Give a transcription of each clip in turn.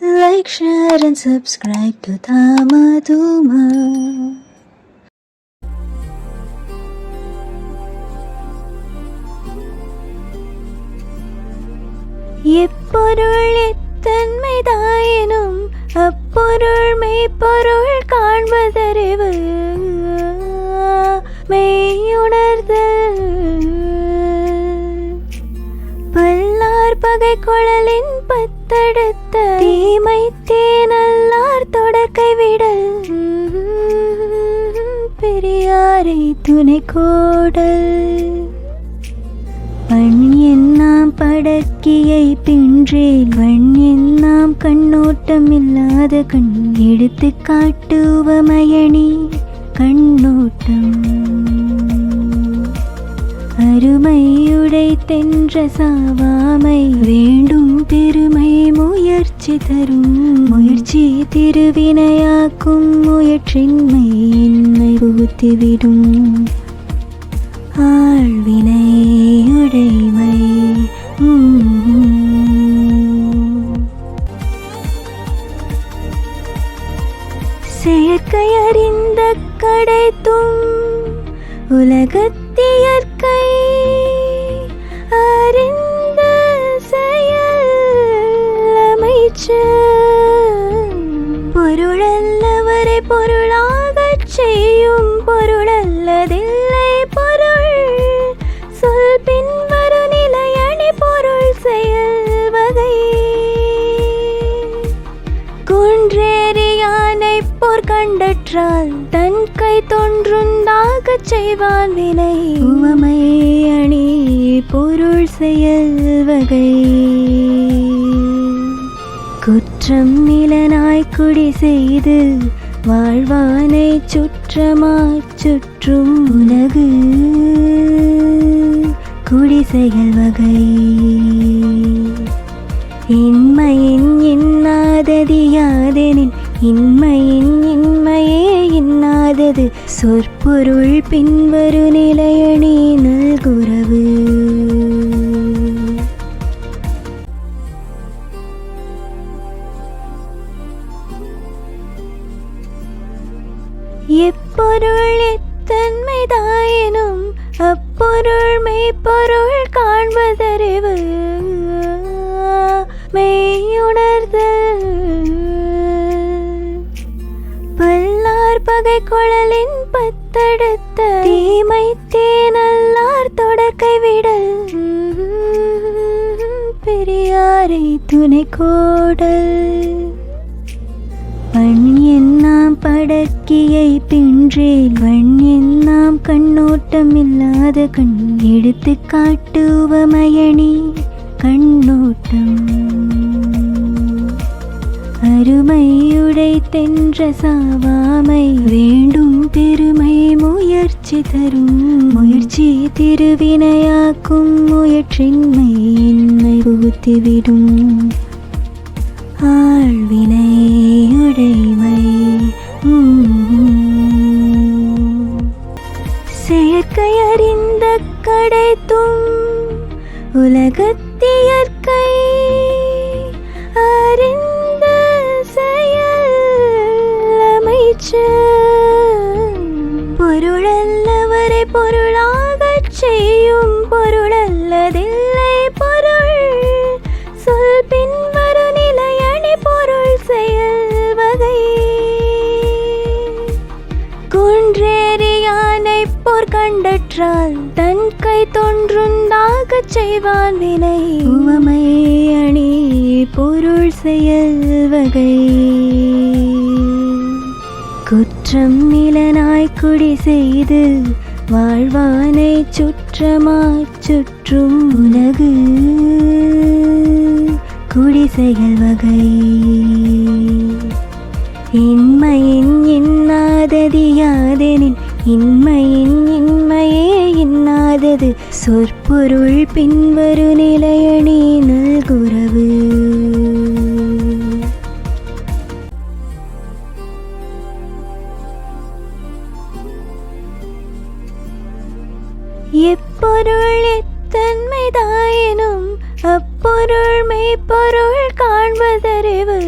Like, share, and subscribe to Tama Duma. எப்பொருள் எத்தன்மைதாயினும் அப்பொருள் மெய்ப்பொருள் காண்பதறிவு மெய்யுணர்தல் பல்லார் பகை கொள துணை கோடல். பண் என்னாம் படக்கியை பின்றேல் வண் என்னாம் கண்ணோட்டம் இல்லாத கண் எடுத்து காட்டுவமயணி கண்ணோட்டம். அருமையுடை தென்ற சாவாமை வேண்டும் பெருமை முயற்சி தரும். முயற்சி திருவினையாக்கும் முயற்சின்மை என்னை புகுத்திவிடும் ஆழ்வினை உடைமை. செயற்கை அறிந்த கடைத்தும் உலகத்தியற்கை அறிந்த செயல் அமைச்சர் பொருளல்லவரை பொருளாகச் செய்யும் செய்வான் வினை உவமை அணி பொருள் செயல் வகை. குற்றம் நிலனாய் குடி செய்து வாழ்வானை சுற்றமாச் சுற்றும் உலகு குடிசெயல் வகை. இன்மையின் இன்னாததியாதெனின் இன்மையின் பொன்னாதது சொற்பொருள் பின்வரு நிலையணி நல்குறவு. எப்பொருள் எத்தன்மைதாயினும் பாறை துணை கோடல் பண் என்னாம் படக்கியை பின்றேல் வண் என்னாம் கண்ணோட்டம் இல்லாத கண். எடுத்து காட்டுவமயணி கண்ணோட்டம். அருமையுடை தென்ற சாவாமை வேண்டும் பெருமை முயற்சி தரும். முயற்சி திருவினையாக்கும் முயற்சின்மை என்னை புகுத்திவிடும் ஆழ்வினை உடைமை. செயற்கை அறிந்த கடைத்தும் உலகத்தியர் குன்றேறியானை போர் கண்டற்றால் தன் கை தோன்றுந்தாக செய்வான் வினை. உவமை அணி பொருள் செயல் வகை. குற்றம் நிலனாய் குடி செய்து வாழ்வானை சுற்றமாச் சுற்றும் உலகு. குடிசெயல் வகை. இன்மையின் இன்னாததியாதெனின் இன்மையின் இன்மையே இன்னாதது. சொற்பொருள் பின்வரு நிலையணி நல்குறவு எப்பொருள் எத்தன்மைதாயினும் அப்பொருள் மெய்ப்பொருள் காண்பதறிவு.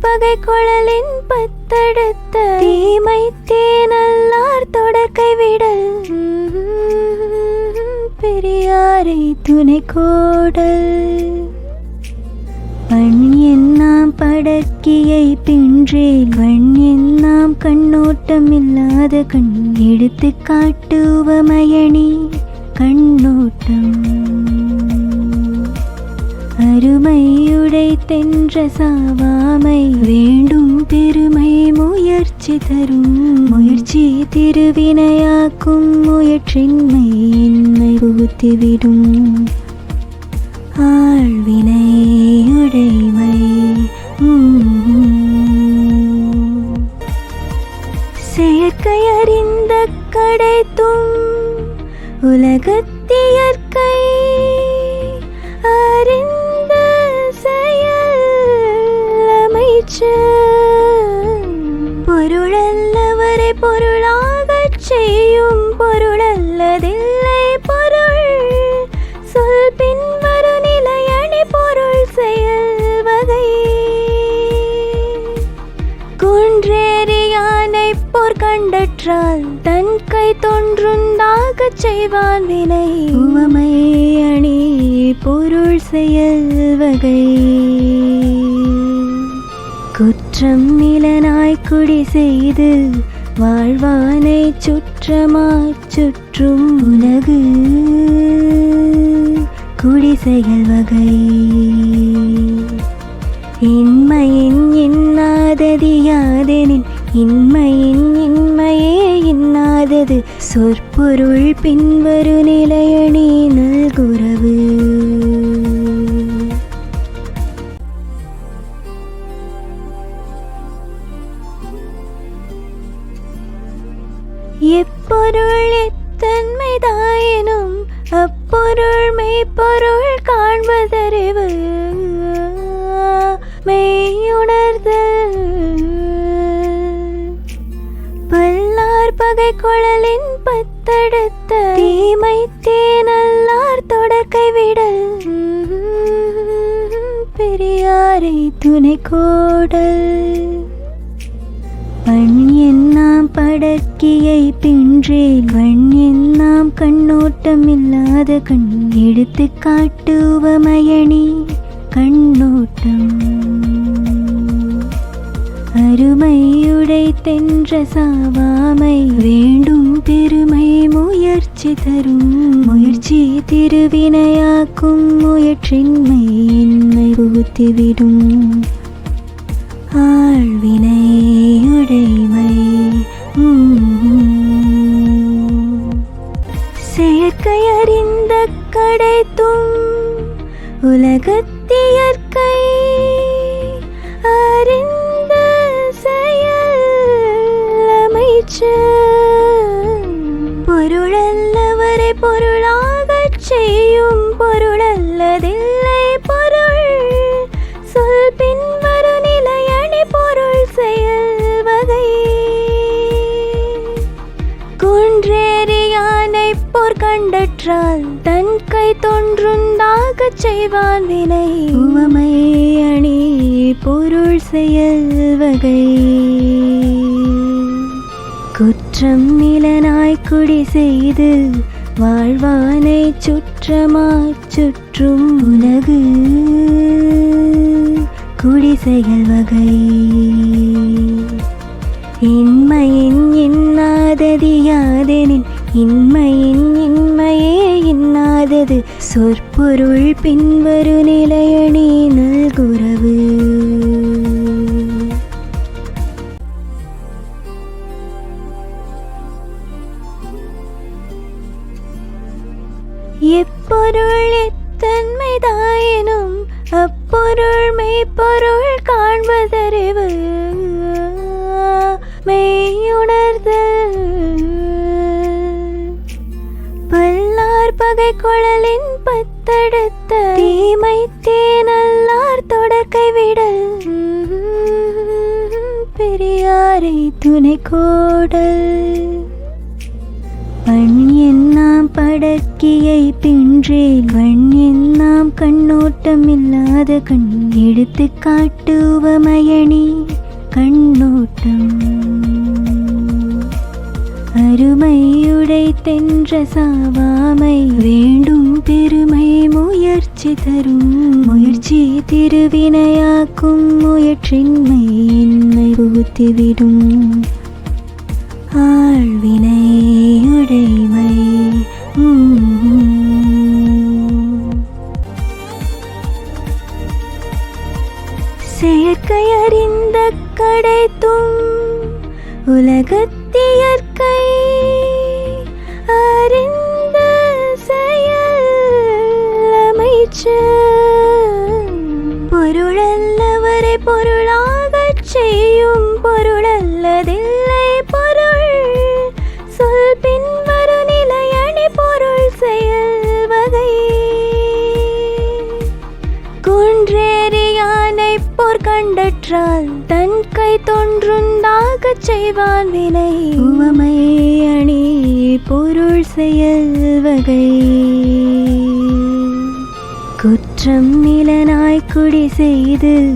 பகை குழலின் பத்தடுத்த தீமை தேனல்லார் தொடக்கை விடல். பெரியாரை துணை கோடல். பண் என்னாம் படக்கியை பின்றேல் கண் என்னாம் கண்ணோட்டம் இல்லாத கண். எடுத்து காட்டுவமயணி கண்ணோட்டம். அருமையுடை தென்ற சாவாமை வேண்டும் பெருமை முயற்சி தரும். முயற்சி திருவினையாக்கும் முயற்சின்மை இன்மை புகுத்திவிடும். ஆழ்வினை உடைமை செயற்கை அறிந்த கடைத்தும் உலகத்தியற்கை அமைச்சர் பொருளல்லவரை பொருளாகச் செய்யும் பொருளல்லதில்லை பொருள். சொல் பின்வரு நிலையணி பொருள் செயல் வகை. குன்றேறி யானை போர் கண்டற்றால் தன் கை தோன்றுந்தாகச் செய்வான் வினை. உவமை அணி பொருள் செயல் வகை. குற்றம் நிலனாய் குடி செய்து வாழ்வானை சுற்றமாச் சுற்றும் உலகு. குடிசைகள் வகை. இன்மையின் இன்னாதது யாதெனின் இன்மையின் இன்மையே இன்னாதது. சொற்பொருள் பின்வரு நிலையணி நல்குறவு பகை குழலின் பத்தடுத்த தீமை தேனல்லார் தொடர்கை விடல். பெரியாரை துணை கோடல். பண் எல்லாம் படக்கியை பின்றேல் கண் எல்லாம் கண்ணோட்டம் இல்லாத கண். எடுத்து காட்டுவமயணி கண்ணோட்டம். அருமையுடை தென்ற சாவாமை வேண்டும் பெருமை முயற்சி தரும். முயற்சி திருவினையாக்கும் முயற்சின்மை இன்மை புகுத்திவிடும். ஆழ்வினை என்றால் தன் கை தோன்றுந்தாகச் செய்வான் வினை உவமை அணி பொருள் செயல் வகை. குற்றம் நிலனாய் குடி செய்து வாழ்வானை சுற்றமாச் சுற்றும் உலகு. குடிசெயல் வகை. இன்மையின் இன்னாததியாதெனின் இன்மையின் இன்மையே இன்னாதது சொற்பொருள் பின்வரு நிலையணி நல்குறவு. எப்பொருள் எத்தன்மைதாயினும் அப்பொருள் மெய்ப்பொருள் காண்பதறிவு. குழலின் பத்தெடுத்த தீமை தேனல்லார் தொடக்கை விடல். பெரியாரை துணை கோடல். பண் என்னாம் படக்கியை பின்றேன் கண் என்னாம் கண்ணோட்டம் இல்லாத கண். எடுத்து காட்டுவமயணி கண்ணோட்டம். அருமையுடை தென்ற சாவாமை வேண்டும் பெருமை முயற்சி தரும் முயற்சி திருவினையாக்கும் முயற்றின்மை என்னை புகுத்திவிடும் ஆழ்வினை அமைச்சர் பொருளல்லவரை பொருளாகச் செய்யும் பொருளல்லதில்லை பொருள். சொல் பின்வரும் நிலையணி பொருள் செயல் வகை. குன்றேறி யானை போர் கண்டற்றால் தன் கை தோன்றுந்தாகச் செய்வான் வினை. உவமை அணி பொருள் செயல் வகை. குற்றம் நிலனாய் குடி செய்து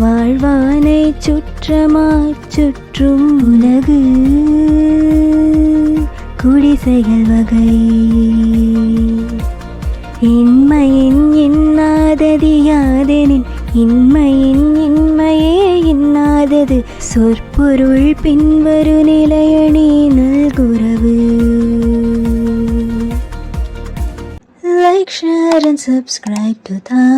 வாழ்வானை சுற்றமாச் சுற்றும் உலகு. குடிசைகள் வகை. இன்மையின் இன்னாதது யாதெனின் இன்மையின் இன்மையே இன்னாதது. சொற்பொருள் பின்வரு subscribe to the